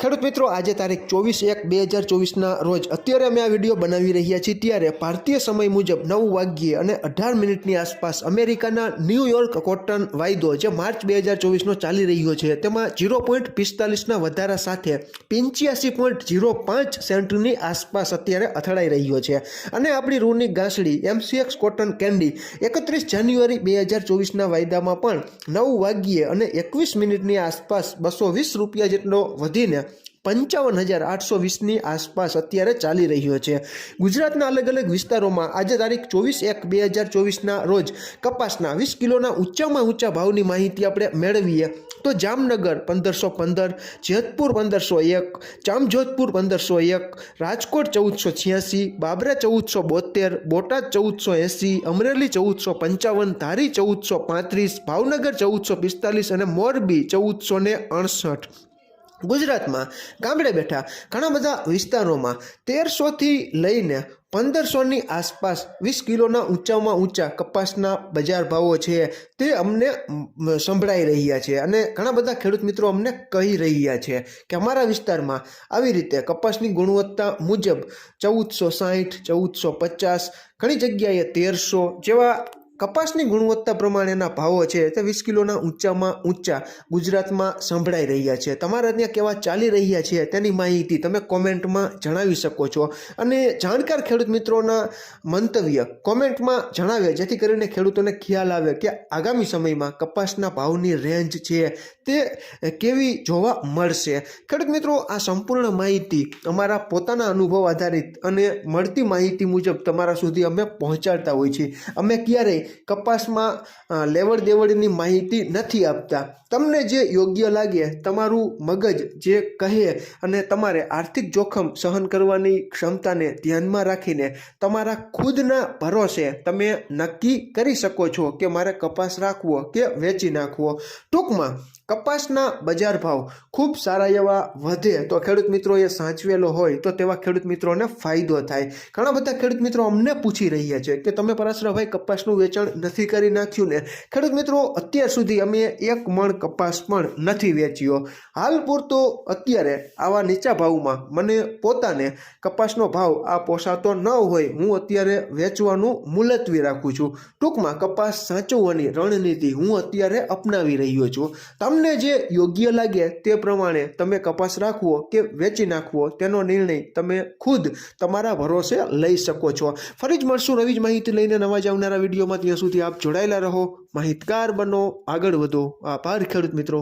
ખેડૂત મિત્રો, આજે તારીખ ચોવીસ એક બે હજાર ચોવીસના રોજ અત્યારે અમે આ વીડિયો બનાવી રહ્યા છીએ. ત્યારે ભારતીય સમય મુજબ નવ વાગ્યે અને અઢાર મિનિટની આસપાસ અમેરિકાના ન્યૂયોર્ક કોટન વાયદો, જે માર્ચ બે હજાર ચોવીસનો ચાલી રહ્યો છે, તેમાં ઝીરો પોઈન્ટ પિસ્તાલીસના વધારા સાથે પંચ્યાસી પોઈન્ટ ઝીરો પાંચ સેન્ટની આસપાસ અત્યારે અથડાઈ રહ્યો છે. અને આપણી રૂની ગાંસડી એમસીએક્સ કોટન કેન્ડી, એકત્રીસ જાન્યુઆરી બે હજાર ચોવીસના વાયદામાં પણ નવ વાગ્યે અને એકવીસ મિનિટની આસપાસ બસો વીસ રૂપિયા જેટલો વધીને પંચાવન હજાર આઠસો વીસની આસપાસ અત્યારે ચાલી રહ્યો છે. ગુજરાતના અલગ અલગ વિસ્તારોમાં આજે તારીખ ચોવીસ એક બે હજાર ચોવીસના રોજ કપાસના વીસ કિલોના ઊંચામાં ઊંચા ભાવની માહિતી આપણે મેળવીએ. તો જામનગર પંદરસો પંદર, જેતપુર પંદરસો એક, જામજોધપુર પંદરસો એક, રાજકોટ ચૌદસો છ્યાસી, બાબરા ચૌદસો બોતેર, બોટાદ ચૌદસો એંસી, અમરેલી ચૌદસો પંચાવન, ધારી ચૌદસો પાંત્રીસ, ભાવનગર ચૌદસો પિસ્તાલીસ અને મોરબી ચૌદસો ને અડસઠ. ગુજરાતમાં ગામડે બેઠા ઘણા બધા વિસ્તારોમાં તેરસોથી લઈને પંદરસોની આસપાસ વીસ કિલોના ઊંચામાં ઊંચા કપાસના બજાર ભાવો છે. તે અમને સંભળાઈ રહ્યા છે અને ઘણા બધા ખેડૂત મિત્રો અમને કહી રહ્યા છે કે અમારા વિસ્તારમાં આવી રીતે કપાસની ગુણવત્તા મુજબ ચૌદસો સાહીઠ, ચૌદસો પચાસ, ઘણી જગ્યાએ તેરસો જેવા કપાસની ગુણવત્તા પ્રમાણેના ભાવો છે તે વીસ કિલોના ઊંચામાં ઊંચા ગુજરાતમાં સંભળાઈ રહ્યા છે. તમારા ત્યાં કેવા ચાલી રહ્યા છે તેની માહિતી તમે કોમેન્ટમાં જણાવી શકો છો. અને જાણકાર ખેડૂત મિત્રોના મંતવ્ય કોમેન્ટમાં જણાવે, જેથી કરીને ખેડૂતોને ખ્યાલ આવે કે આગામી સમયમાં કપાસના ભાવની રેન્જ છે તે કેવી જોવા મળશે. ખેડૂત મિત્રો, આ સંપૂર્ણ માહિતી અમારા પોતાના અનુભવ આધારિત અને મળતી માહિતી મુજબ તમારા સુધી અમે પહોંચાડતા હોઈએ છીએ. અમે ક્યારેય કપાસમાં લેવડ દેવડની માહિતી નથી આપતા. તમને જે યોગ્ય લાગે, તમારું મગજ જે કહે અને તમારે આર્થિક જોખમ સહન કરવાની ક્ષમતાને ધ્યાનમાં રાખીને તમારા ખુદના ભરોસે તમે નક્કી કરી શકો છો કે મારે કપાસ રાખવો કે વેચી નાખવો. ટૂંકમાં, કપાસના બજાર ભાવ ખૂબ સારા એવા વધે તો ખેડૂત મિત્રોએ સાચવેલો હોય તો તેવા ખેડૂત મિત્રોને ફાયદો થાય. ઘણા બધા ખેડૂત મિત્રો અમને પૂછી રહ્યા છે કે તમે પરાશરાભાઈ, કપાસનું વેચાણ નથી કરી નાખ્યું ને. ખેડૂત મિત્રો, અત્યાર સુધી અમે એક મણ કપાસ પણ નથી વેચ્યો. હાલ પૂરતો અત્યારે આવા નીચા ભાવમાં મને પોતાને કપાસનો ભાવ આ પોસાતો ન હોય, હું અત્યારે વેચવાનું મુલતવી રાખું છું. ટૂંકમાં કપાસ સાચવવાની રણનીતિ હું અત્યારે અપનાવી રહ્યો છું. તમને જે યોગ્ય લાગે તે પ્રમાણે તમે કપાસ રાખવો કે વેચી નાખવો, તેનો નિર્ણય તમે ખુદ તમારા ભરોસે લઈ શકો છો. ફરી જ મળશું નવી જ માહિતી લઈને નવા જ આવનારા વિડીયોમાં ત્યાં સુધી આપ જોડાયેલા રહો માહિતગાર બનો આગળ વધો. આભાર ખેડૂત મિત્રો.